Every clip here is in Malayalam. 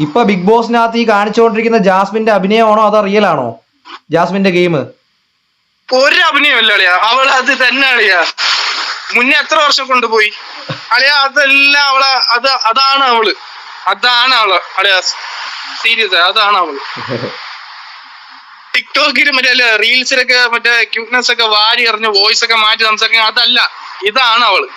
ഇപ്പൊ ബിഗ് ബോസിനകത്ത് ഈ കാണിച്ചുകൊണ്ടിരിക്കുന്ന ജാസ്മിന്റെ അഭിനയമാണോ അതോ റിയൽ ആണോ? ജാസ്മിന്റെ ഗെയിം ഒരു അഭിനയമല്ല അളിയാ. അവൾ അത് തന്നെ അളിയാ. മുന്നേ എത്ര വർഷം കൊണ്ടുപോയി അളിയാ അതെല്ലാം അവളെ അത് അതാണ് അവൾ. അതാണ് അവൾ. അളിയാ സീരിയസ് അതാണ് അവൾ. ടിക്ടോക്കിൽ മറ്റേ റീൽസിലൊക്കെ മറ്റേ ക്യൂട്ട്നെസ് ഒക്കെ വാരി എറിഞ്ഞ് വോയിസ് ഒക്കെ മാറ്റി സംസാരിക്കുന്ന അതല്ല. ഇതാണ് അവൾ.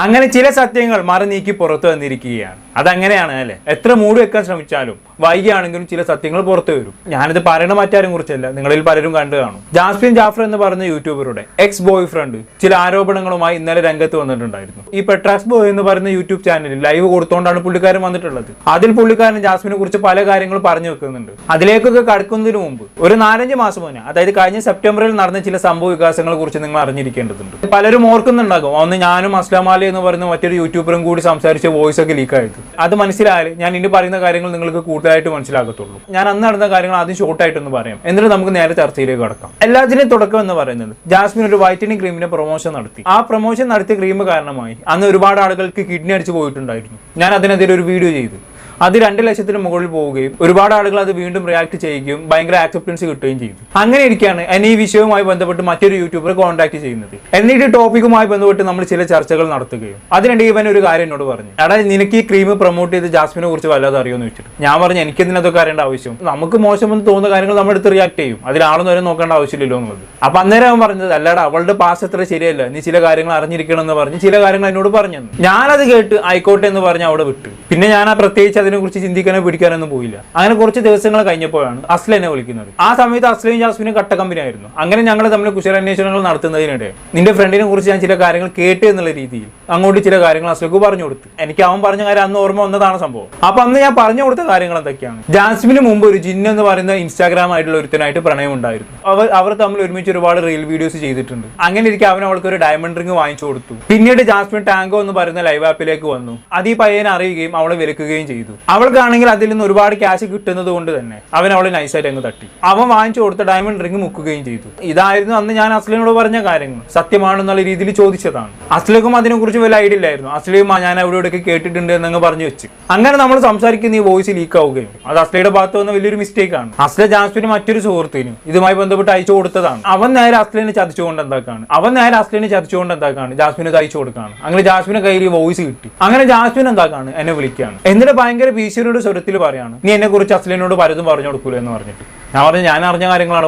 അങ്ങനെ ചില സത്യങ്ങൾ മറി നീക്കി പുറത്തു വന്നിരിക്കുകയാണ്. അതങ്ങനെയാണ് അല്ലേ? എത്ര മൂട് വെക്കാൻ ശ്രമിച്ചാലും വൈകിയാണെങ്കിലും ചില സത്യങ്ങൾ പുറത്തു വരും. ഞാനിത് പറയണ മറ്റാരും കുറിച്ചല്ല നിങ്ങളിൽ പലരും കണ്ടു കാണും. ജാസ്മിൻ ജാഫർ എന്ന് പറയുന്ന യൂട്യൂബറുടെ എക്സ് ബോയ് ഫ്രണ്ട് ചില ആരോപണങ്ങളുമായി ഇന്നലെ രംഗത്ത് വന്നിട്ടുണ്ടായിരുന്നു. ഈ പെട്രാസ് ബോയ് എന്ന് പറയുന്ന യൂട്യൂബ് ചാനലിൽ ലൈവ് കൊടുത്തുകൊണ്ടാണ് പുള്ളിക്കാരൻ വന്നിട്ടുള്ളത്. അതിൽ പുള്ളിക്കാരൻ ജാസ്മിനെ കുറിച്ച് പല കാര്യങ്ങളും പറഞ്ഞു വെക്കുന്നുണ്ട്. അതിലേക്കൊക്കെ കടക്കുന്നതിന് മുമ്പ് ഒരു നാലഞ്ച് മാസം മുന്നേ അതായത് കഴിഞ്ഞ സെപ്റ്റംബറിൽ നടന്ന ചില സംഭവ വികാസങ്ങളെ കുറിച്ച് നിങ്ങൾ അറിഞ്ഞിരിക്കേണ്ടതുണ്ട്. പലരും ഓർക്കുന്നുണ്ടാകും ഒന്ന് ഞാനും അലി എന്ന് പറയുന്ന മറ്റൊരു യൂട്യൂബറും കൂടി സംസാരിച്ച വോയിസ് ഒക്കെ ലീക്ക് ആയത് അത് മനസ്സിലായാൽ ഞാൻ ഇനി പറയുന്ന കാര്യങ്ങൾ നിങ്ങൾക്ക് കൂടുതലായിട്ട് മനസ്സിലാകത്തുള്ളൂ. ഞാൻ അന്ന് നടന്ന കാര്യങ്ങൾ ആദ്യം ഷോർട്ടായിട്ടൊന്ന് പറയാം. എന്നിട്ട് നമുക്ക് നേരെ ചർച്ചയിലേക്ക് കടക്കാം. എല്ലാത്തിനും തുടക്കം എന്ന് പറയുന്നത് ജാസ്മിൻ ഒരു വൈറ്റനിങ് ക്രീമിന്റെ പ്രൊമോഷൻ നടത്തി. ആ പ്രൊമോഷൻ നടത്തിയ ക്രീം കാരണമായി അന്ന് ഒരുപാട് ആളുകൾക്ക് കിഡ്നി അടിച്ചു പോയിട്ടുണ്ടായിരുന്നു. ഞാൻ അതിനെതിരെ ഒരു വീഡിയോ ചെയ്തു. അത് രണ്ട് ലക്ഷത്തിന് മുകളിൽ പോവുകയും ഒരുപാട് ആളുകൾ അത് വീണ്ടും റിയാക്ട് ചെയ്യുകയും ഭയങ്കര ആക്സെപ്റ്റൻസ് കിട്ടുകയും ചെയ്യും അങ്ങനെ ഇരിക്കുകയാണ് എന്നെ ഈ വിഷയവുമായി ബന്ധപ്പെട്ട് മറ്റൊരു യൂട്യൂബർ കോൺടാക്ട് ചെയ്യുന്നത്. എന്നിട്ട് ടോപ്പിക്കുമായി ബന്ധപ്പെട്ട് നമ്മൾ ചില ചർച്ചകൾ നടത്തുകയും. അതിനിടെ ഇവൻ ഒരു കാര്യം എന്നോട് പറഞ്ഞു. എടാ നിനക്ക് ഈ ക്രീം പ്രൊമോട്ട് ചെയ്ത് ജാസ്മിനെ കുറിച്ച് വല്ലാതെ അറിയുമെന്ന് വെച്ചിട്ട് ഞാൻ പറഞ്ഞു എനിക്ക് ഇതിനകത്തൊക്കെ അറിയേണ്ട ആവശ്യം. നമുക്ക് മോശമെന്ന് തോന്നുന്ന കാര്യങ്ങൾ നമ്മൾ എടുത്ത് റിയാക്ട് ചെയ്യും. അതിലാണെന്ന് വരെ നോക്കേണ്ട ആവശ്യമില്ലല്ലോ എന്നുള്ളത്. അപ്പൊ അന്നേരം അവൻ പറഞ്ഞത് അല്ലാടാ അവളുടെ പാസ് അത്ര ശരിയല്ല. നീ ചില കാര്യങ്ങൾ അറിഞ്ഞിരിക്കണം എന്ന് പറഞ്ഞ് ചില കാര്യങ്ങൾ എന്നോട് പറഞ്ഞു. ഞാനത് കേട്ട് ആയിക്കോട്ടെ എന്ന് പറഞ്ഞ് അവിടെ വിട്ടു. പിന്നെ ഞാൻ ആ പ്രത്യേകിച്ച് അതിനെ കുറിച്ച് ചിന്തിക്കാനോ പിടിക്കാനൊന്നും പോയില്ല. അങ്ങനെ കുറച്ച് ദിവസങ്ങൾ കഴിഞ്ഞപ്പോഴാണ് അസ്ല എന്നെ വിളിക്കുന്നത്. ആ സമയത്ത് അസ്ലയും ജാസ്മിനും കട്ട കമ്പനി ആയിരുന്നു അങ്ങനെ ഞങ്ങൾ തമ്മിൽ കുശലാന്വേഷണങ്ങൾ നടത്തുന്നതിനിടെ നിന്റെ ഫ്രണ്ടിനെ കുറിച്ച് ഞാൻ ചില കാര്യങ്ങൾ കേട്ട് എന്നുള്ള രീതിയിൽ അങ്ങോട്ട് ചില കാര്യങ്ങൾ അസ്ലക്ക് പറഞ്ഞു കൊടുത്തു. എനിക്ക് അവൻ പറഞ്ഞ കാര്യം അന്ന് ഓർമ്മ വന്നതാണ് സംഭവം. അപ്പൊ അന്ന് ഞാൻ പറഞ്ഞു കൊടുത്ത കാര്യങ്ങൾ എന്തൊക്കെയാണ്? ജാസ്മിന് മുമ്പ് ഒരു ജിൻ എന്ന് പറയുന്ന ഇൻസ്റ്റാഗ്രാം ആയിട്ടുള്ള ഒരുത്തനായിട്ട് പ്രണയം ഉണ്ടായിരുന്നു. അവർ അവർ തമ്മിൽ ഒരുമിച്ച് ഒരുപാട് റീൽ വീഡിയോസ് ചെയ്തിട്ടുണ്ട്. അങ്ങനെ ഇരിക്കും അവൻ അവൾക്ക് ഒരു ഡയമണ്ട് റിംഗ് വാങ്ങിച്ചു കൊടുത്തു. പിന്നീട് ജാസ്മിൻ ടാങ്കോ എന്ന് പറയുന്ന ലൈവ് ആപ്പിലേക്ക് വന്നു. അത് ഈ പയ്യനെ അറിയുകയും അവളെ വിലക്കുകയും ചെയ്തു. അവൾക്കാണെങ്കിൽ അതിൽ നിന്ന് ഒരുപാട് ക്യാഷ് കിട്ടുന്നത് കൊണ്ട് തന്നെ അവൻ അവളെ നൈസായിട്ട് അങ്ങ് തട്ടി. അവൻ വാങ്ങിച്ചു കൊടുത്ത ഡയമണ്ട് റിംഗ് മുക്കുകയും ചെയ്തു. ഇതായിരുന്നു അന്ന് ഞാൻ അസ്ലിനോട് പറഞ്ഞ കാര്യങ്ങൾ. സത്യമാണെന്നുള്ള രീതിയിൽ ചോദിച്ചതാണ്. അസ്ലിക്കും അതിനെക്കുറിച്ച് വലിയ ഐഡിയ ഇല്ലായിരുന്നു. അസ്ലിയും ഞാൻ അവിടെ ഇവിടെയൊക്കെ കേട്ടിട്ടുണ്ട് എന്നങ്ങ് പറഞ്ഞു വെച്ച്. അങ്ങനെ നമ്മൾ സംസാരിക്കുന്ന ഈ വോയിസ് ലീക്ക് ആവുകയും അത് അസ്ലയുടെ ഭാഗത്ത് വന്ന വലിയൊരു മിസ്റ്റേക്ക് ആണ്. അസ്ല ജാസ്മിന് മറ്റൊരു സുഹൃത്തിന് ഇതുമായി ബന്ധപ്പെട്ട് അയച്ചു കൊടുത്തതാണ്. അവൻ നേരെ അസ്ലിനെ ചതിച്ചുകൊണ്ട് എന്താക്കാണ്? അവൻ നേരെ അസ്ലിനെ ചതിച്ചുകൊണ്ട് എന്താക്കാണ്? ജാസ്മിന് അയച്ചു കൊടുക്കാണ്. അങ്ങനെ ജാസ്മിന് കയ്യിൽ വോയിസ് കിട്ടി. അങ്ങനെ ജാസ്മിൻ എന്താക്കാണ്? എന്നെ വിളിക്കുകയാണ് എന്നിട്ട് ഭയങ്കര ഭീഷണിയുടെ സ്വരത്തിൽ പറയാണ്. നീ എന്നെ കുറിച്ച് അസ്ലിനോട് പലതും പറഞ്ഞു കൊടുക്കൂല എന്ന് പറഞ്ഞിട്ട്. ഞാൻ പറഞ്ഞു ഞാൻ അറിഞ്ഞ കാര്യങ്ങളാണ്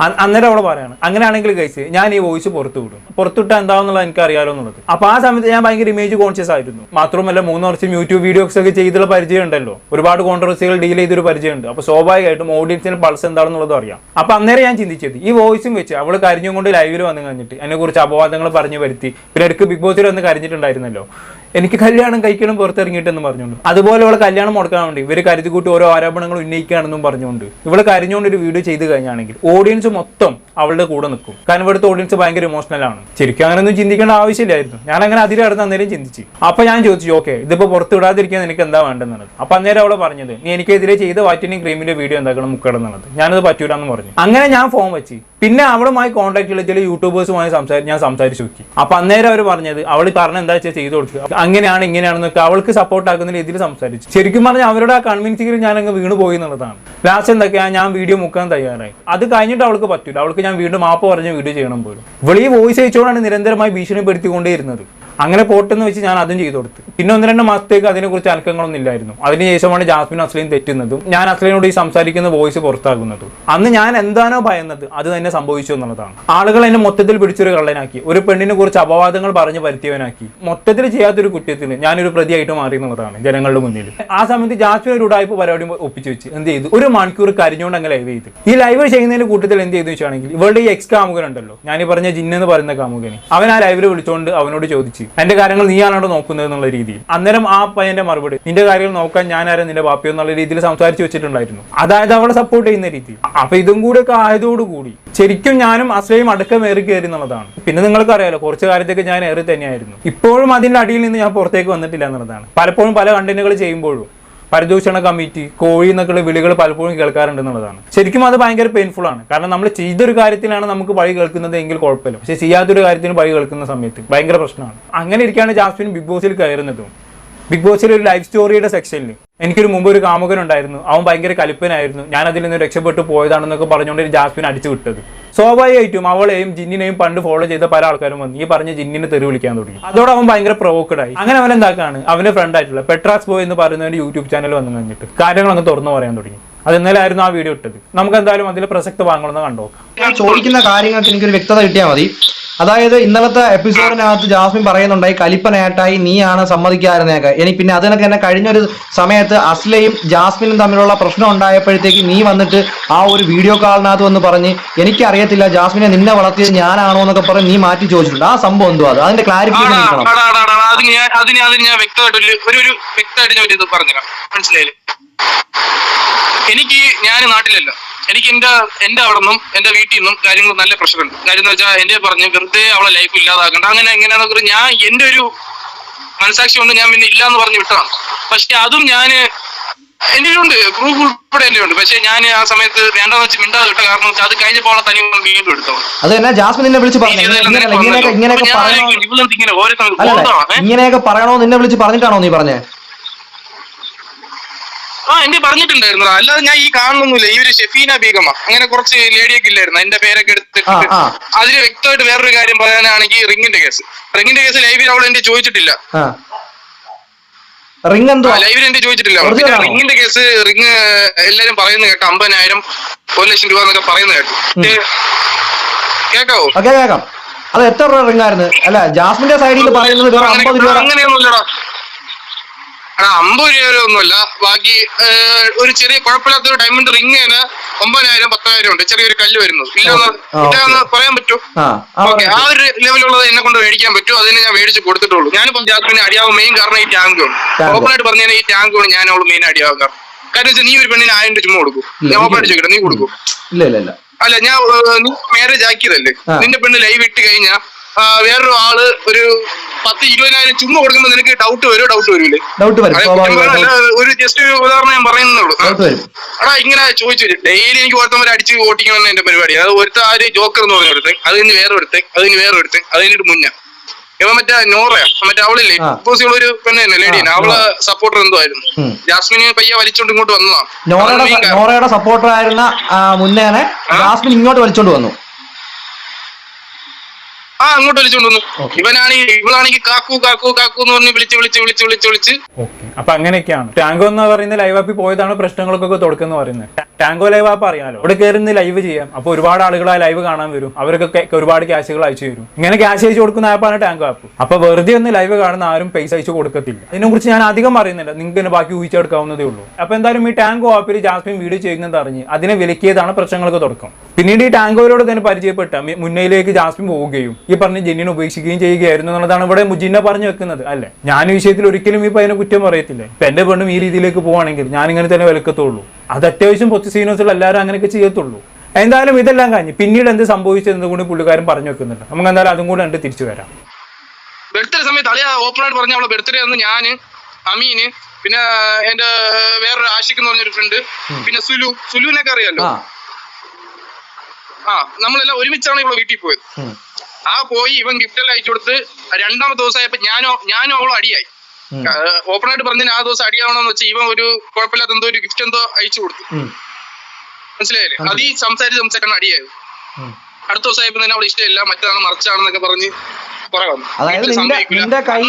അ- അന്നേരം അവിടെ പറയാണ് അങ്ങനെയാണെങ്കിൽ കഴിച്ച് ഞാൻ ഈ വോയിസ് പുറത്തു വിടും. പുറത്തുവിട്ടാ എന്താണെന്നുള്ളത് എനിക്ക് അറിയാലോ എന്നുള്ളത്. അപ്പൊ ആ സമയത്ത് ഞാൻ ഭയങ്കര ഇമേജ് കോൺഷ്യസ് ആയിരുന്നു. മാത്രമല്ല മൂന്ന് വർഷം യൂട്യൂബ് വീഡിയോസ് ഒക്കെ ചെയ്തുള്ള പരിചയം ഉണ്ടല്ലോ. ഒരുപാട് കോൺട്രവേഴ്സികൾ ഡീൽ ചെയ്തൊരു പരിചയമുണ്ട് അപ്പൊ സ്വാഭാവികമായിട്ടും ഓഡിയൻസിന് പൾസ് എന്താണെന്നുള്ളത് അറിയാം. അപ്പൊ അന്നേരം ഞാൻ ചിന്തിച്ചത് ഈ വോയിസും വെച്ച് അവൾ കരിഞ്ഞുകൊണ്ട് ലൈവിൽ വന്നു കഴിഞ്ഞിട്ട് എന്നെ കുറിച്ച് അപവാദങ്ങൾ പറഞ്ഞു വരുത്തി. പിന്നെ ഇടയ്ക്ക് ബിഗ് ബോസിൽ വന്ന് കരഞ്ഞിട്ടുണ്ടായിരുന്നല്ലോ. എനിക്ക് കല്യാണം കഴിക്കണം പുറത്തിറങ്ങിയിട്ടെന്ന് പറഞ്ഞുകൊണ്ട്. അതുപോലെ ഇവളെ കല്യാണം മുടക്കാൻ വേണ്ടി ഇവർ കരുതി കൂട്ടി ഓരോ ആരോപണങ്ങൾ ഉന്നയിക്കുകയാണെന്നും പറഞ്ഞുകൊണ്ട്. ഇവളെ കരിഞ്ഞുകൊണ്ട് ഒരു വീഡിയോ ചെയ്ത് കഴിഞ്ഞാണെങ്കിൽ ഓഡിയൻസ് മൊത്തം അവളുടെ കൂടെ നിൽക്കും. കാരണം ഇവിടുത്തെ ഓഡിയൻസ് ഭയങ്കര ഇമോഷണൽ ആണ്. ശരിക്കും അങ്ങനെയൊന്നും ചിന്തിക്കേണ്ട ആവശ്യമില്ലായിരുന്നു. ഞാൻ അങ്ങനെ അതിലടന്ന് അന്നേരം ചിന്തിച്ചു. അപ്പൊ ഞാൻ ചോദിച്ചു ഓക്കെ ഇതിപ്പോ പുറത്ത് വിടാതിരിക്കാൻ എനിക്ക് എന്താ വേണ്ടെന്നുള്ളത്? അപ്പൊ അന്നേരം അവളെ പറഞ്ഞത് നീ എനിക്കെതിരെ ചെയ്ത വൈറ്റനിങ് ക്രീമിന്റെ വീഡിയോ എന്താക്കണം മുക്കടെന്നുള്ളത്? ഞാനത് പറ്റൂലെന്ന് പറഞ്ഞു. അങ്ങനെ ഞാൻ ഫോം വെച്ച്. പിന്നെ അവളുമായി കോൺടാക്ട് ഉള്ള ചില യൂട്യൂബേഴ്സുമായി സംസാരിച്ച് ഞാൻ സംസാരിച്ചു നോക്കി. അപ്പൊ അന്നേരം അവർ പറഞ്ഞത് അവൾ പറഞ്ഞ എന്താ വെച്ചാൽ ചെയ്തു കൊടുക്കുക അങ്ങനെയാണ് ഇങ്ങനെയാണെന്നൊക്കെ അവൾക്ക് സപ്പോർട്ട് ആക്കുന്ന രീതിയിൽ സംസാരിച്ചു. ശരിക്കും പറഞ്ഞാൽ അവരുടെ ആ കൺവിൻസിങ്ങിൽ ഞാൻ അങ്ങ് വീണ് പോയി എന്നുള്ളതാണ് ലാസ്റ്റ് എന്തൊക്കെയാണ് ഞാൻ വീഡിയോ മുക്കാൻ തയ്യാറായി. അത് കഴിഞ്ഞിട്ട് അവൾക്ക് പറ്റൂല. അവൾക്ക് ഞാൻ വീണ്ടും മാപ്പ് പറഞ്ഞ് വീഡിയോ ചെയ്യണം പോലും. ഇവളീ വോയിസ് അയച്ചുകൊണ്ടാണ് നിരന്തരമായി ഭീഷണിപ്പെടുത്തിക്കൊണ്ടേയിരുന്നത്. അങ്ങനെ പോട്ടെന്ന് വെച്ച് ഞാൻ അതും ചെയ്തു കൊടുത്തു. പിന്നെ ഒന്ന് രണ്ട് മാസത്തേക്ക് അതിനെക്കുറിച്ച് അനക്കങ്ങളൊന്നും ഇല്ലായിരുന്നു. അതിനുശേഷമാണ് ജാസ്മിൻ അസ്ലീൻ തെറ്റുന്നതും ഞാൻ അസ്ലീനോട് ഈ സംസാരിക്കുന്ന വോയിസ് പുറത്താകുന്നതും. അന്ന് ഞാൻ എന്താണോ ഭയന്നത് അത് തന്നെ സംഭവിച്ചു എന്നുള്ളതാണ്. ആളുകൾ എന്നെ മൊത്തത്തിൽ പിടിച്ചൊരു കള്ളനാക്കി. ഒരു പെണ്ണിനെ കുറിച്ച് അപവാദങ്ങൾ പറഞ്ഞു വരുത്തിയവനാക്കി മൊത്തത്തിൽ ചെയ്യാത്തൊരു കുറ്റത്തിന് ഞാനൊരു പ്രതിയായിട്ട് മാറി എന്നുള്ളതാണ് ജനങ്ങളുടെ മുന്നിൽ. ആ സമയത്ത് ജാസ്മിൻ ഒരു ഉടായ്പ പരിപാടി ഒപ്പിച്ചു വെച്ച് എന്ത് ചെയ്തു? ഒരു മണിക്കൂർ കരഞ്ഞുകൊണ്ട് അങ്ങ് ലൈവ് ചെയ്തു. ഈ ലൈവ് ചെയ്യുന്നതിന്റെ കൂട്ടത്തിൽ എന്ത് ചെയ്തു വെച്ചാണെങ്കിൽ ഇവളുടെ ഈ എക്സ് കാമുകൻ ഉണ്ടല്ലോ. ഞാൻ ഈ പറഞ്ഞ ജിന്നെന്ന് പറയുന്ന കാമുകനെ. അവൻ ആ ലൈവിൽ വിളിച്ചുകൊണ്ട് അവനോട് ചോദിച്ചു എന്റെ കാര്യങ്ങൾ നീയാണോ നോക്കുന്നത് എന്നുള്ള രീതിയിൽ. അന്നേരം ആ പയ്യന്റെ മറുപടി നിന്റെ കാര്യങ്ങൾ നോക്കാൻ ഞാൻ ആരും നിന്റെ ബാപ്പിയോ എന്നുള്ള രീതിയിൽ സംസാരിച്ചു വെച്ചിട്ടുണ്ടായിരുന്നു. അതായത് അവളെ സപ്പോർട്ട് ചെയ്യുന്ന രീതി അപ്പൊ ഇതും കൂടെ ഒക്കെ ആയതോടുകൂടി ശരിക്കും ഞാനും അസ്ലയും അടുക്കം ഏറി കയറി എന്നുള്ളതാണ്. പിന്നെ നിങ്ങൾക്ക് അറിയാലോ കുറച്ച് കാര്യത്തേക്ക് ഞാൻ ഏറി തന്നെയായിരുന്നു. ഇപ്പോഴും അതിന്റെ അടിയിൽ നിന്ന് ഞാൻ പുറത്തേക്ക് വന്നിട്ടില്ല എന്നുള്ളതാണ്. പലപ്പോഴും പല കണ്ടന്റുകൾ ചെയ്യുമ്പോഴും പരിദൂഷണ കമ്മിറ്റി കോഴി എന്നൊക്കെയുള്ള വിളികൾ പലപ്പോഴും കേൾക്കാറുണ്ട് എന്നുള്ളതാണ്. ശരിക്കും അത് ഭയങ്കര പെയിൻഫുൾ ആണ്. കാരണം നമ്മൾ ചെയ്തൊരു കാര്യത്തിലാണ് നമുക്ക് വഴി കേൾക്കുന്നത് എങ്കിൽ കുഴപ്പമില്ല. പക്ഷെ ചെയ്യാത്തൊരു കാര്യത്തിന് വഴി കേൾക്കുന്ന സമയത്ത് ഭയങ്കര പ്രശ്നമാണ്. അങ്ങനെ ഇരിക്കുകയാണ് ജാസ്മിൻ ബിഗ് ബോസിൽ കയറുന്നതും. ബിഗ് ബോസിൽ ഒരു ലൈഫ് സ്റ്റോറിയുടെ സെക്ഷനിൽ എനിക്കൊരു മുമ്പ് ഒരു കാമുകനുണ്ടായിരുന്നു അവൻ ഭയങ്കര കലിപ്പനായിരുന്നു. ഞാൻ അതിൽ നിന്ന് രക്ഷപ്പെട്ടു പോയതാണെന്നൊക്കെ പറഞ്ഞുകൊണ്ട് ഒരു ജാസ്മിൻ അടിച്ചു വിട്ടത്. സ്വാഭാവികമായിട്ടും അവളെയും ജിന്നിനെയും പണ്ട് ഫോളോ ചെയ്ത പല ആൾക്കാരും വന്നു. ഈ പറഞ്ഞ ജിന്നിനെ തെറി വിളിക്കാൻ തുടങ്ങി. അതോടെ അവൻ ഭയങ്കര പ്രൊവോക്കഡ് ആയി. അങ്ങനെ അവൻ എന്താക്കാണ്? അവന്റെ ഫ്രണ്ട് ആയിട്ടുള്ള പെട്രാസ് ബോയ് എന്ന് പറയുന്ന ഒരു യൂട്യൂബ് ചാനൽ വന്നു കഴിഞ്ഞിട്ട് കാര്യങ്ങൾ അങ്ങ് തുറന്നു പറയാൻ തുടങ്ങി. അത് ഇന്നലെ ആയിരുന്നു ആ വീഡിയോ ഇട്ടത്. നമുക്ക് എന്തായാലും അതിലെ പ്രസക്ത ഭാഗങ്ങളൊന്ന് കണ്ടോക്കാം ചോദിക്കുന്ന കാര്യങ്ങൾക്ക് എനിക്കൊരു വ്യക്തത കിട്ടിയാൽ മതി. അതായത് ഇന്നലത്തെ എപ്പിസോഡിനകത്ത് ജാസ്മിൻ പറയുന്നുണ്ടായി കലിപ്പനേട്ടായി നീയാണ് സമ്മതിക്കാതിരുന്നേക്കെ. ഇനി പിന്നെ അതിനൊക്കെ തന്നെ കഴിഞ്ഞൊരു സമയത്ത് അസ്ലയും ജാസ്മിനും തമ്മിലുള്ള പ്രശ്നം ഉണ്ടായപ്പോഴത്തേക്ക് നീ വന്നിട്ട് ആ ഒരു വീഡിയോ കാളിനകത്ത് വന്ന് പറഞ്ഞ് എനിക്കറിയത്തില്ല ജാസ്മിനെ നിന്നെ വളർത്തിയത് ഞാനാണോ എന്നൊക്കെ പറഞ്ഞ് നീ മാറ്റി ചോദിച്ചിട്ടുണ്ട്. ആ സംഭവം എന്തുവാ അത്? അതിന്റെ ക്ലാരിഫിക്കേഷൻ കിട്ടണം. അതിന് ഞാൻ വ്യക്തമായിട്ട് ഒരു വ്യക്തമായിട്ട് ഞാൻ പറഞ്ഞുതരാം. മനസ്സിലായില്ലേ? എനിക്ക് ഞാൻ നാട്ടിലല്ല. എനിക്ക് എന്റെ എന്റെ അവിടെ നിന്നും എന്റെ വീട്ടിൽ നിന്നും കാര്യങ്ങൾ നല്ല പ്രഷറുണ്ട് കാര്യം എന്ന് വെച്ചാൽ എന്റെ പറഞ്ഞ് വെറുതെ അവളെ ലൈഫ് ഇല്ലാതാക്കണ്ട. അങ്ങനെ എങ്ങനെയാണെന്ന് പറഞ്ഞു ഞാൻ എന്റെ ഒരു മനസാക്ഷി കൊണ്ട് ഞാൻ പിന്നെ ഇല്ലാന്ന് പറഞ്ഞ് വിട്ടതാണ്. പക്ഷെ അതും ഞാൻ എന്റെ ഉണ്ട് പ്രൂഫ് ഉൾപ്പെടെ എന്റെ ഉണ്ട് പക്ഷെ ഞാൻ ആ സമയത്ത് വേണ്ടെന്ന് വെച്ച് മിണ്ടാതെ വിട്ട കാരണം വെച്ചാൽ അത് കഴിഞ്ഞപ്പോൾ തനി വീണ്ടും എടുത്തോ ഇങ്ങനെയൊക്കെ പറയണോ നിന്നെ വിളിച്ച് പറഞ്ഞിട്ടാണോ നീ പറഞ്ഞേ? ആ എന്റെ പറഞ്ഞിട്ടുണ്ടായിരുന്നു അല്ലാതെ ഞാൻ ഈ കാണുന്നൊന്നുമില്ല. ഈ ഒരു ഷെഫീന ബീഗമ. അങ്ങനെ കുറച്ച് ലേഡിയൊക്കെ ഇല്ലായിരുന്നു. എന്റെ പേരൊക്കെ എടുത്തിട്ട്. അതിന് വ്യക്തമായിട്ട് വേറൊരു കാര്യം പറയാനാണെങ്കിൽ റിങ്ങിന്റെ കേസ്. റിങ്ങിന്റെ കേസ് ലൈവിൽ അവൾ എന്റെ ചോദിച്ചിട്ടില്ല. റിംഗ് എന്തോ ലൈവിൽ എന്റെ ചോദിച്ചിട്ടില്ല. പിന്നെ റിങ്ങിന്റെ കേസ് റിങ് എല്ലാരും പറയുന്നു കേട്ടോ അമ്പതിനായിരം ഒരു ലക്ഷം രൂപ എന്നൊക്കെ പറയുന്നു കേട്ടു. കേട്ടോ? കേക്കാവോ അത് എത്ര രൂപ റിംഗ് ആയിരുന്നു അല്ല ജാസ്മിന്റെ സൈഡിൽ പറയുന്നത് അങ്ങനെയൊന്നുമില്ലടാ. എടാ അമ്പത് രൂപ ഒന്നുമല്ല ബാക്കി ഒരു ചെറിയ കുഴപ്പമില്ലാത്ത ഒരു ഡയമണ്ട് റിങ് തന്നെ ഒമ്പതിനായിരം പത്തായിരം ഉണ്ട്. ചെറിയൊരു കല്ല് വരുന്നത് ഇല്ലെന്ന് പറയാൻ പറ്റുമോ ആ ഓക്കെ ആ ഒരു ലെവലുള്ളത് എന്നെ കൊണ്ട് മേടിക്കാൻ പറ്റും? അതിനെ ഞാൻ മേടിച്ച് കൊടുത്തിട്ടുള്ളൂ. ഞാനിപ്പോ ജാസ്മിനെ അടിയാവും. മെയിൻ കാരണം ഈ ടാങ്ക്. ഓപ്പൺ ആയിട്ട് പറഞ്ഞാൽ ഈ ടാങ്ക് ഞാൻ അവൾ മെയിൻ അടിയാവും കാരണം. കാരണം വെച്ചാൽ നീ ഒരു പെണ്ണിന് ആയിരം രൂപ ചുമ്മാ കൊടുക്കും. ഞാൻ ഓപ്പൺ ആയിട്ട് ചോദിക്കട്ടെ നീ കൊടുക്കും. അല്ല ഞാൻ നീ മാരേജ് ആക്കിയതല്ലേ? നിന്റെ പെണ്ണ് ലൈവ് ഇട്ട് കഴിഞ്ഞാ ആ, വേറൊരു ആൾ ഒരു പത്ത് ഇരുപതിനായിരം ചുമ്മാ കൊടുക്കുമ്പോ നിനക്ക് ഡൗട്ട് വരുമോ ഡൗട്ട് വരൂലേ. ഡൗട്ട് വരും. സ്വാഭാവികമായിട്ടും ഒരു ജസ്റ്റ് ഒരു ഉദാഹരണം ഞാൻ പറയുന്നുള്ളൂ. ഡൗട്ട് വരും. എടാ ഇങ്ങനെ ചോദിച്ചു ഡെയിലി എനിക്ക് ഓർത്തവരെ അടിച്ച് ഓട്ടിക്കണം എന്റെ പരിപാടി. അത് ഒരുത്ത ആര് ജോക്കർ എന്ന് പറഞ്ഞ ഒരുത്തൻ അത് കഴിഞ്ഞ് വേറെ ഒരുത്തൻ അത് കഴിഞ്ഞ് വേറെ ഒരുത്തൻ അത് കഴിഞ്ഞിട്ട് മുന്നേ. ഇവ മറ്റേ നോറയാ. മറ്റേ അവളില്ലേ? ഇപ്പോസിയുള്ള ഒരു പെണ്ണ് തന്നെ ലേഡിയാണ് അവൾ സപ്പോർട്ടർ എന്തോ ആയിരുന്നു. ജാസ്മിന് പയ്യ വലിച്ചോണ്ട് ഇങ്ങോട്ട് വന്നതാണ് നോറയുടെ സപ്പോർട്ടർ ആയിരുന്ന മുന്നേനെ ജാസ്മിൻ ഇങ്ങോട്ട് വലിച്ചോണ്ട് വന്നു. ആ അങ്ങോട്ട് വലിച്ചോണ്ട് വന്നു. ഇവനാണ് ഇവനാണെങ്കിൽ ഇവളാണെങ്കിൽ കാക്കു കാക്കു കാക്കു എന്ന് പറഞ്ഞ് വിളിച്ച് വിളിച്ച് വിളിച്ച് വിളിച്ച് വിളിച്ച്. ഓക്കെ അപ്പൊ അങ്ങനെയൊക്കെയാണ്. ടാങ്കോ എന്ന് പറയുന്ന ലൈവ് ആപ്പിൽ പോയതാണ് പ്രശ്നങ്ങൾക്കൊക്കെ തുടക്കം പറയുന്നത്. ടാങ്കോ ലൈവ് ആപ്പ് അറിയാലോ? അവിടെ കയറുന്ന ലൈവ് ചെയ്യാം. അപ്പൊ ഒരുപാട് ആളുകൾ ആ ലൈവ് കാണാൻ വരും. അവരൊക്കെ ഒരുപാട് ക്യാഷുകൾ അയച്ചു തരും. ഇങ്ങനെ ക്യാഷ് അയച്ചു കൊടുക്കുന്ന ആപ്പാണ് ടാങ്കോ ആപ്പ് അപ്പൊ വെറുതെ ഒന്ന് ലൈവ് കാണുന്ന ആരും പൈസ അയച്ചു കൊടുക്കത്തില്ല. അതിനെക്കുറിച്ച് കുറിച്ച് ഞാൻ അധികം പറയുന്നില്ല. നിങ്ങൾക്ക് തന്നെ ബാക്കി ഊഹിച്ചെടുക്കാവുന്നതേ ഉള്ളൂ. അപ്പൊ എന്തായാലും ഈ ടാങ്കോ ആപ്പിൽ ജാസ്മിൻ വീഡിയോ ചെയ്യുന്നത് അറിഞ്ഞ് അതിനെ വിലക്കിയതാണ് പ്രശ്നങ്ങൾക്ക് തുടക്കം. പിന്നീട് ഈ ടാങ്കോയിലൂടെ തന്നെ പരിചയപ്പെട്ട മുന്നയിലേക്ക് ജാസ്മിൻ പോവുകയും ഈ പറഞ്ഞ ജെന്നിനെ ഉപേക്ഷിക്കുകയും ചെയ്യുകയായിരുന്നു എന്നുള്ളതാണ് ഇവിടെ മുജിന്ന പറഞ്ഞു വെക്കുന്നത് അല്ലേ? ഞാൻ ഈ വിഷയത്തിൽ ഒരിക്കലും ഈ പയ്യനെ കുറ്റം പറയത്തില്ല. ഇപ്പൊ എന്റെ പെണ്ണും ഈ രീതിയിലേക്ക് പോവാണെങ്കിൽ ഞാൻ ഇങ്ങനെ തന്നെ വിലക്കത്തുള്ളൂ. അത് അത്യാവശ്യം പൊത്തി സീനോസുകൾ എല്ലാവരും അങ്ങനെയൊക്കെ ചെയ്യത്തുള്ളൂ. എന്തായാലും ഇതെല്ലാം കഴിഞ്ഞ് പിന്നീട് എന്ത് സംഭവിച്ചതെന്ന് കൂടി പുള്ളിക്കാരൻ പറഞ്ഞു വെക്കുന്നുണ്ട്. നമുക്ക് എന്തായാലും അതും കൂടെ കണ്ട് തിരിച്ചു വരാം. ബർത്ത്ഡേ സമയത്ത് അളിയ ഓപ്പൺ ആയിട്ട് പറഞ്ഞ അവളെ ബർത്ത്ഡേ അന്ന് ഞാൻ അമീന് പിന്നെ എന്റെ വേറൊരു ആഷിഖ് എന്ന് പറഞ്ഞൊരു ഫ്രണ്ട് പിന്നെ സുലു സുലുവിനൊക്കെ അറിയാലോ? ആ. നമ്മളെല്ലാം ഒരുമിച്ചാണ് ഇവിടെ വീട്ടിൽ പോയത്. ആ പോയി ഇവൻ ഗിഫ്റ്റ് എല്ലാം അയച്ചു കൊടുത്ത് രണ്ടാമത്തെ ദിവസമായപ്പോ ഞാനോ ഞാനും അവളും അടിയായി. ഓപ്പൺ ആയിട്ട് പറഞ്ഞ ആ ദിവസം അടിയാവണമെന്ന് വെച്ചാൽ ഇവൻ ഒരു കുഴപ്പമില്ലാത്ത എന്തോ ഒരു ഗിഫ്റ്റ് എന്തോ അയച്ചു കൊടുത്തു. മനസ്സിലായില്ലേ? അത് ഈ സംസാരിച്ച് സംസാരിക്കണം അടിയായത് അടുത്ത ദിവസമായപ്പോ തന്നെ അവിടെ ഇഷ്ടമില്ല മറ്റേതാണ് മറിച്ചാണെന്നൊക്കെ പറഞ്ഞ് അതായത് നിന്റെ കൈ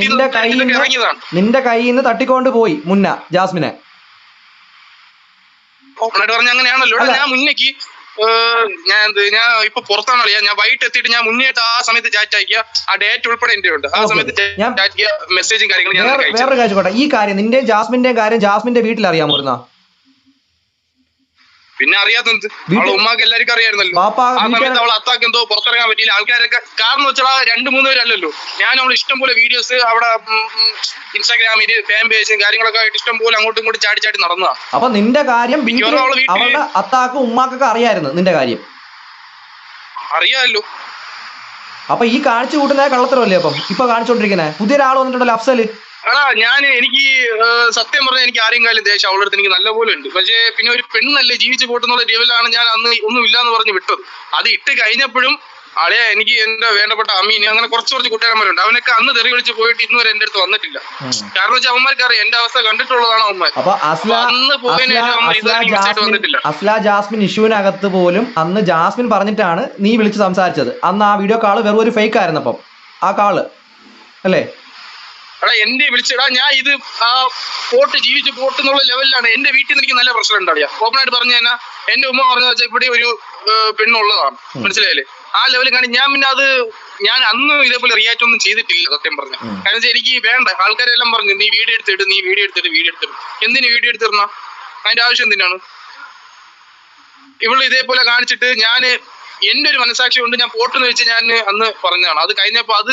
നിന്റെ കയ്യിൽ നിന്റെ കയ്യിൽ നിന്റെ കയ്യിൽ നിന്ന് തട്ടിക്കൊണ്ട് പോയി മുന്ന ജാസ്മിനെ. ഓപ്പണായിട്ട് പറഞ്ഞ അങ്ങനെയാണല്ലോ. ഞാൻ മുന്നേക്ക് ഞാൻ എന്ത് ഞാൻ ഇപ്പൊ പുറത്താണ് അറിയാ ഞാൻ വൈകിട്ട് എത്തിയിട്ട് ഞാൻ മുന്നേട്ട് ആ സമയത്ത് ചാറ്റ് അയക്കുക. ആ ഡേറ്റ് ഉൾപ്പെടെ എന്റെ ഉണ്ട്. ആ സമയത്ത് ചാറ്റ് മെസ്സേജും കാര്യങ്ങളും ഞാൻ വേറൊരു കാര്യം ഈ കാര്യം നിന്റെയും ജാസ്മിന്റെയും കാര്യം ജാസ്മിന്റെ വീട്ടിൽ അറിയാമോ പിന്നെ അറിയാത്തത് അവളെ ഉമ്മാക്ക് എല്ലാവർക്കും അറിയായിരുന്നല്ലോ. ആ സമയത്ത് അവൾ അത്താക്ക് എന്തോ പുറത്തിറങ്ങാൻ പറ്റിയില്ല. ആൾക്കാരൊക്കെ കാരണം വെച്ചാൽ രണ്ട് മൂന്ന് പേരല്ലല്ലോ. ഞാൻ അവൾ ഇഷ്ടം പോലെ വീഡിയോസ് അവിടെ ഇൻസ്റ്റാഗ്രാമിൽ ഫാൻ പേജും കാര്യങ്ങളൊക്കെ ആയിട്ട് ഇഷ്ടം പോലെ അങ്ങോട്ടും ഇങ്ങോട്ടും ചാടി ചാടി നടന്നതാ. അപ്പൊ നിന്റെ കാര്യം അവളുടെ അത്താക്ക് ഉമ്മാക്കൊക്കെ അറിയായിരുന്നു നിന്റെ കാര്യം. അറിയാമല്ലോ. അപ്പൊ ഈ കാണിച്ചു കൂട്ടുന്ന കള്ളത്തരമല്ലേ അപ്പം? ഇപ്പൊ പുതിയ പുതിയൊരാൾ വന്നിട്ടുണ്ടല്ലോ അഫ്സൽ. എടാ ഞാൻ എനിക്ക് സത്യം പറഞ്ഞാൽ എനിക്ക് ആരെയും കാലം ദേഷ്യം അവളുടെ അടുത്ത് എനിക്ക് നല്ലപോലെ ഉണ്ട്. പക്ഷേ പിന്നെ ഒരു പെണ്ണല്ലേ ജീവിച്ചു പോട്ടെന്നുള്ള ലെവലാണ് ഞാൻ അന്ന് ഒന്നും ഇല്ലാന്ന് പറഞ്ഞ് വിട്ടത്. അത് ഇട്ട് കഴിഞ്ഞപ്പോഴും അളിയ എനിക്ക് എന്റെ വേണ്ടപ്പെട്ട അമീൻ അങ്ങനെ കുറച്ച് കുറച്ച് കൂട്ടുകാരന്മാരുണ്ട് അവനൊക്കെ അന്ന് തെറി വിളിച്ച് പോയിട്ട് ഇന്ന് വരെ എന്റെ അടുത്ത് വന്നിട്ടില്ല. കാരണം വെച്ചാൽ അവന്മാർക്ക് അറിയാം എന്റെ അവസ്ഥ കണ്ടിട്ടുള്ളതാണ് അവന്മാർ. അന്ന് പോയതിന് അസ്ല ജാസ്മിൻ വന്നിട്ടില്ല. അസ്ല ജാസ്മിൻ ഇഷ്യൂവിനകത്ത് പോലും അന്ന് ജാസ്മിൻ പറഞ്ഞിട്ടാണ് നീ വിളിച്ച് സംസാരിച്ചത്. അന്ന് ആ വീഡിയോ കാൾ വെറും ഒരു ഫേക്ക് ആയിരുന്നു അപ്പം. ആ കാൾ അല്ലേ? എടാ എന്റെ വിളിച്ചടാ ഞാൻ ഇത് ആ പോട്ട് ജീവിച്ച് പോട്ട് എന്നുള്ള ലെവലിലാണ്. എന്റെ വീട്ടിൽ നിന്ന് എനിക്ക് നല്ല പ്രശ്നം ഉണ്ടാവില്ല ഓപ്പൺ ആയിട്ട് പറഞ്ഞു കഴിഞ്ഞാൽ എന്റെ ഉമ്മ പറഞ്ഞു വെച്ചാൽ ഇവിടെ ഒരു പെണ്ണുള്ളതാണ്. മനസ്സിലായില്ലേ? ആ ലെവലിൽ കാണി ഞാൻ പിന്നെ അത് ഞാൻ അന്ന് ഇതേപോലെ റിയാക്ട് ഒന്നും ചെയ്തിട്ടില്ല സത്യം പറഞ്ഞു. കാരണം വെച്ചാൽ എനിക്ക് വേണ്ട. ആൾക്കാരെല്ലാം പറഞ്ഞു നീ വീഡിയോ എടുത്തിട്ട് നീ വീഡിയോ എടുത്തിട്ട് വീഡിയോ എടുത്തിട്ട്. എന്തിനു വീഡിയോ എടുത്തിരുന്നോ അതിന്റെ ആവശ്യം എന്തിനാണ്? ഇവൾ ഇതേപോലെ കാണിച്ചിട്ട് ഞാൻ എന്റെ ഒരു മനസാക്ഷി കൊണ്ട് ഞാൻ പോട്ടെന്ന് വെച്ച് ഞാൻ അന്ന് പറഞ്ഞതാണ്. അത് കഴിഞ്ഞപ്പോ അത്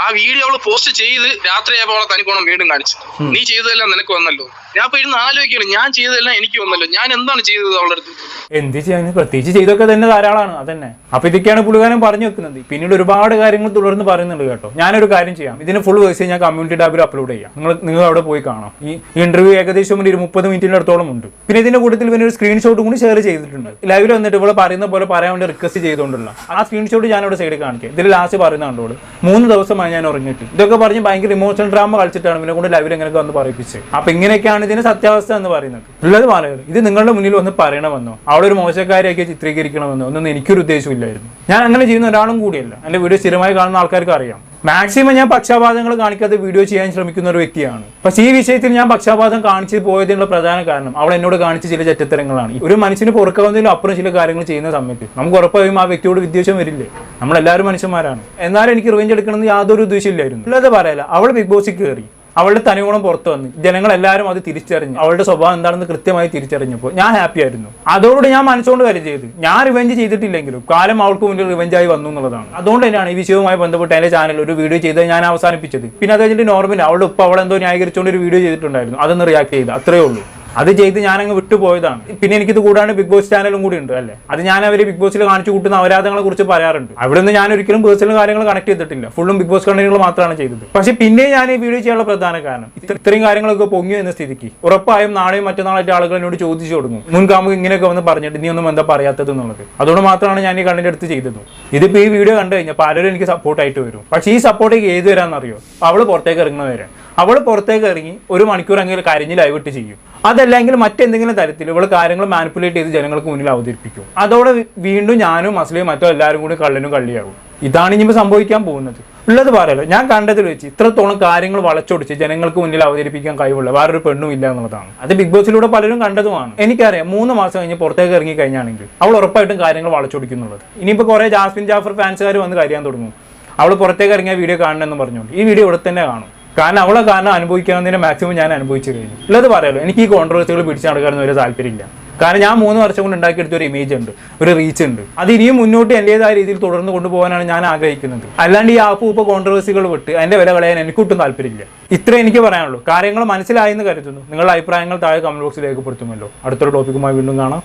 ആ വീഡിയോ അവൾ പോസ്റ്റ് ചെയ്ത് രാത്രിയായപ്പോ അവളെ തനിക്കോണം വീണ്ടും കാണിച്ചു. നീ ചെയ്തതെല്ലാം നിനക്ക് വന്നല്ലോ. ഞാൻ ഇപ്പൊ ഇരുന്ന് ആലോചിക്കണം ഞാൻ ചെയ്തതെല്ലാം എനിക്ക് വന്നല്ലോ. ഞാൻ എന്താണ് ചെയ്തത് അവളുടെ അടുത്ത്? എന്ത് ചെയ്യാൻ? പ്രത്യേകിച്ച് ചെയ്തൊക്കെ തന്നെ ധാരാളമാണ് അതന്നെ. അപ്പൊ ഇതൊക്കെയാണ് പുള്ളിക്കാരൻ പറഞ്ഞു വെക്കുന്നത്. പിന്നീട് ഒരുപാട് കാര്യങ്ങൾ തുടർന്ന് പറയുന്നുണ്ട് കേട്ടോ. ഞാനൊരു കാര്യം ചെയ്യാം. ഇതിന് ഫുൾ വേഴ്സ് ഞാൻ കമ്മ്യൂണിറ്റി ടാബിൽ അപ്ലോഡ് ചെയ്യാം. നിങ്ങൾ നിങ്ങൾ അവിടെ പോയി കാണാം. ഈ ഇന്റർവ്യൂ ഏകദേശം ഒരു മുപ്പത് മിനിറ്റിന്റെ അടുത്തോളം ഉണ്ട്. പിന്നെ ഇതിന്റെ കൂട്ടത്തിൽ പിന്നെ ഒരു സ്ക്രീൻഷോട്ട് കൂടി ഷെയർ ചെയ്തിട്ടുണ്ട്. ലൈവിൽ വന്നിട്ട് ഇവിടെ പറയുന്ന പോലെ പറയാൻ വേണ്ടി റിക്വസ്റ്റ് ചെയ്തുകൊണ്ടുള്ള. ആ സ്ക്രീൻഷോട്ട് ഞാൻ അവിടെ സൈഡിൽ കാണിക്കാം. ഇതിൽ ലാസ്റ്റ് പറയുന്ന കണ്ടോളൂ മൂന്ന് ദിവസമായി ഞാൻ ഉറങ്ങിയിട്ട് ഇതൊക്കെ പറഞ്ഞ് ഭയങ്കര ഇമോഷണൽ ഡ്രാമ കളിച്ചിട്ടാണ് ഇവനെ കൊണ്ട് ലൈവിൽ എങ്ങനെയൊക്കെ വന്ന് പറയിപ്പിച്ചത്. അപ്പൊ ഇങ്ങനെയൊക്കെയാണ് ഇതിന് സത്യാവസ്ഥ എന്ന് പറയുന്നത്. ഉള്ളത് പറയുന്നത് ഇത് നിങ്ങളുടെ മുന്നിൽ ഒന്ന് പറയണമെന്നോ അവിടെ ഒരു മോശക്കാരെയൊക്കെ ചിത്രീകരിക്കണമെന്നോ ഒന്നും എനിക്കൊരു ഉദ്ദേശമില്ലായിരുന്നു ഞാൻ അങ്ങനെ ചെയ്യുന്ന ഒരാളും കൂടിയല്ല. എന്റെ വീഡിയോ സ്ഥിരമായി കാണുന്ന ആൾക്കാർക്ക് അറിയാം മാക്സിമം ഞാൻ പക്ഷപാതങ്ങൾ കാണിക്കാതെ വീഡിയോ ചെയ്യാൻ ശ്രമിക്കുന്ന ഒരു വ്യക്തിയാണ്. പക്ഷേ ഈ വിഷയത്തിൽ ഞാൻ പക്ഷപാതം കാണിച്ച് പോയതിനുള്ള പ്രധാന കാരണം അവൾ എന്നോട് കാണിച്ച ചില ചെറ്റത്തരങ്ങളാണ്. ഒരു മനുഷ്യന് പൊറുക്കാവുന്നതിലും അപ്പുറം ചില കാര്യങ്ങൾ ചെയ്യുന്ന സമയത്ത് നമുക്ക് ഉറപ്പായും ആ വ്യക്തിയോട് വിദ്വേഷം വരില്ലേ? നമ്മളെല്ലാവരും മനുഷ്യന്മാരാണ്. എന്നാലും എനിക്ക് റിവെഞ്ച് എടുക്കണമെന്ന് യാതൊരു ഉദ്ദേശമില്ലായിരുന്നു അല്ലാതെ പറയല അവൾ ബിഗ് ബോസിൽ കയറി അവളുടെ തനിഗുണം പുറത്തു വന്നു. ജനങ്ങളെല്ലാവരും അത് തിരിച്ചറിഞ്ഞു. അവളുടെ സ്വഭാവം എന്താണെന്ന് കൃത്യമായി തിരിച്ചറിഞ്ഞപ്പോൾ ഞാൻ ഹാപ്പി ആയിരുന്നു. അതോടുകൂടി ഞാൻ മനസ്സുകൊണ്ട് കാര്യം ചെയ്തു. ഞാൻ റിവെഞ്ച് ചെയ്തിട്ടില്ലെങ്കിലും കാലം അവൾക്ക് മുന്നിൽ റിവെഞ്ചായി വന്നു എന്നുള്ളതാണ്. അതുകൊണ്ട് തന്നെയാണ് ഈ വിഷയവുമായി ബന്ധപ്പെട്ട് എന്റെ ചാനൽ ഒരു വീഡിയോ ചെയ്ത് ഞാൻ അവസാനിപ്പിച്ചത്. പിന്നെ അത് കഴിഞ്ഞിട്ട് നോർമൽ അവളുടെ ഉപ്പ അവളെന്തോ ന്യായീകരിച്ചുകൊണ്ട് ഒരു വീഡിയോ ചെയ്തിട്ടുണ്ടായിരുന്നു. അതൊന്ന് റിയാക്ട് ചെയ്ത്. അത്രേ ഉള്ളൂ. അത് ചെയ്ത് ഞാനങ്ങ് വിട്ടുപോയതാണ്. പിന്നെ എനിക്കിത് കൂടാണ്ട് ബിഗ് ബോസ് ചാനലും കൂടി ഉണ്ട് അല്ലേ? അത് ഞാൻ അവർ ബിഗ് ബോസിൽ കാണിച്ചു കൂട്ടുന്ന അപരാധങ്ങളെ കുറിച്ച് പറയാറുണ്ട്. അവിടെ നിന്ന് ഞാൻ ഒരിക്കലും പേഴ്സണൽ കാര്യങ്ങൾ കണക്ട് ചെയ്തിട്ടില്ല ഫുള്ളും ബിഗ് ബോസ് കണ്ടന്റുകൾ മാത്രമാണ് ചെയ്തത്. പക്ഷേ പിന്നെ ഞാൻ ഈ വീഡിയോ ചെയ്യാനുള്ള പ്രധാന കാരണം ഇത്ര- ഇത്രയും കാര്യങ്ങളൊക്കെ പൊങ്ങി എന്ന സ്ഥിതിക്ക്. ഉറപ്പായും നാളെയും മറ്റന്നാളായിട്ട് ആളുകൾ എന്നോട് ചോദിച്ചു തുടങ്ങും. മുൻകാമുക ഇങ്ങനെയൊക്കെ വന്ന് പറഞ്ഞിട്ട് നീ ഒന്നും എന്താ പറയാത്തത് എന്നുള്ളത്. അതുകൊണ്ട് മാത്രമാണ് ഞാൻ ഈ കണ്ടന്റ് എടുത്ത് ചെയ്തത്. ഇതിപ്പോ ഈ വീഡിയോ കണ്ടു കഴിഞ്ഞാൽ പലരും എനിക്ക് സപ്പോർട്ടായിട്ട് വരും. പക്ഷേ ഈ സപ്പോർട്ടേക്ക് ഏത് വരാന്നറിയോ? അവൾ പുറത്തേക്ക് ഇറങ്ങുന്നവരെ അവൾ പുറത്തേക്ക് ഇറങ്ങി ഒരു കരഞ്ഞ് ലൈവ് ഇട്ട് ചെയ്യും. അതല്ലെങ്കിൽ മറ്റെന്തെങ്കിലും തരത്തിൽ ഇവൾ കാര്യങ്ങൾ മാനിപ്പുലേറ്റ് ചെയ്ത് ജനങ്ങൾക്ക് മുന്നിൽ അവതരിപ്പിക്കും. അതോടെ വീണ്ടും ഞാനും മസ്ലിയും മറ്റോ എല്ലാവരും കൂടി കള്ളിനും കള്ളിയാകും. ഇതാണ് ഇനിയിപ്പോൾ സംഭവിക്കാൻ പോകുന്നത്. ഉള്ളത് പറയല്ലോ ഞാൻ കണ്ടതിൽ വെച്ച് ഇത്രത്തോളം കാര്യങ്ങൾ വളച്ചൊടിച്ച് ജനങ്ങൾക്ക് മുന്നിൽ അവതരിപ്പിക്കാൻ കഴിവുള്ള വേറൊരു പെണ്ണും ഇല്ല എന്നുള്ളതാണ്. അത് ബിഗ് ബോസിലൂടെ പലരും കണ്ടതുമാണ്. എനിക്കറിയാം മൂന്ന് മാസം കഴിഞ്ഞ് പുറത്തേക്ക് ഇറങ്ങി കഴിഞ്ഞാണെങ്കിൽ അവൾ ഉറപ്പായിട്ടും കാര്യങ്ങൾ വളച്ചൊടിക്കുന്നുള്ളത്. ഇനിയിപ്പോൾ കുറേ ജാസ്മിൻ ജാഫർ ഫാൻസുകാർ വന്ന് കരയാൻ തുടങ്ങും. അവൾ പുറത്തേക്ക് ഇറങ്ങിയ വീഡിയോ കാണണമെന്ന് പറഞ്ഞുകൊണ്ട്. ഈ വീഡിയോ ഇവിടെ തന്നെ കാണും. കാരണം അവളെ കാരണം അനുഭവിക്കാവുന്നതിന് മാക്സിമം ഞാൻ അനുഭവിച്ചു കഴിഞ്ഞു ഉള്ളത് പറയാലോ എനിക്ക് ഈ കോൺട്രവേഴ്സികൾ പിടിച്ചു നടക്കാനൊന്നും ഒരു താല്പര്യമില്ല. കാരണം ഞാൻ മൂന്ന് വർഷം കൊണ്ട് ഉണ്ടാക്കിയെടുത്ത ഒരു ഇമേജ് ഉണ്ട് ഒരു റീച്ച് ഉണ്ട്. അത് ഇനിയും മുന്നോട്ട് എന്റെതായ രീതിയിൽ തുടർന്ന് കൊണ്ടുപോകാനാണ് ഞാൻ ആഗ്രഹിക്കുന്നത്. അല്ലാണ്ട് ഈ ആപ്പ് ഇപ്പോൾ കോൺട്രവേഴ്സികൾ വിട്ട് എന്റെ വില കളയാൻ എനിക്കൊട്ടും താല്പര്യമില്ല. ഇത്രേ എനിക്ക് പറയാനുള്ളൂ. കാര്യങ്ങൾ മനസ്സിലായെന്ന് കരുതുന്നു. നിങ്ങളുടെ അഭിപ്രായങ്ങൾ താഴെ കമന്റ് ബോക്സിൽ രേഖപ്പെടുത്തുമല്ലോ. അടുത്തൊരു ടോപ്പിക്കുമായി വീണ്ടും കാണാം.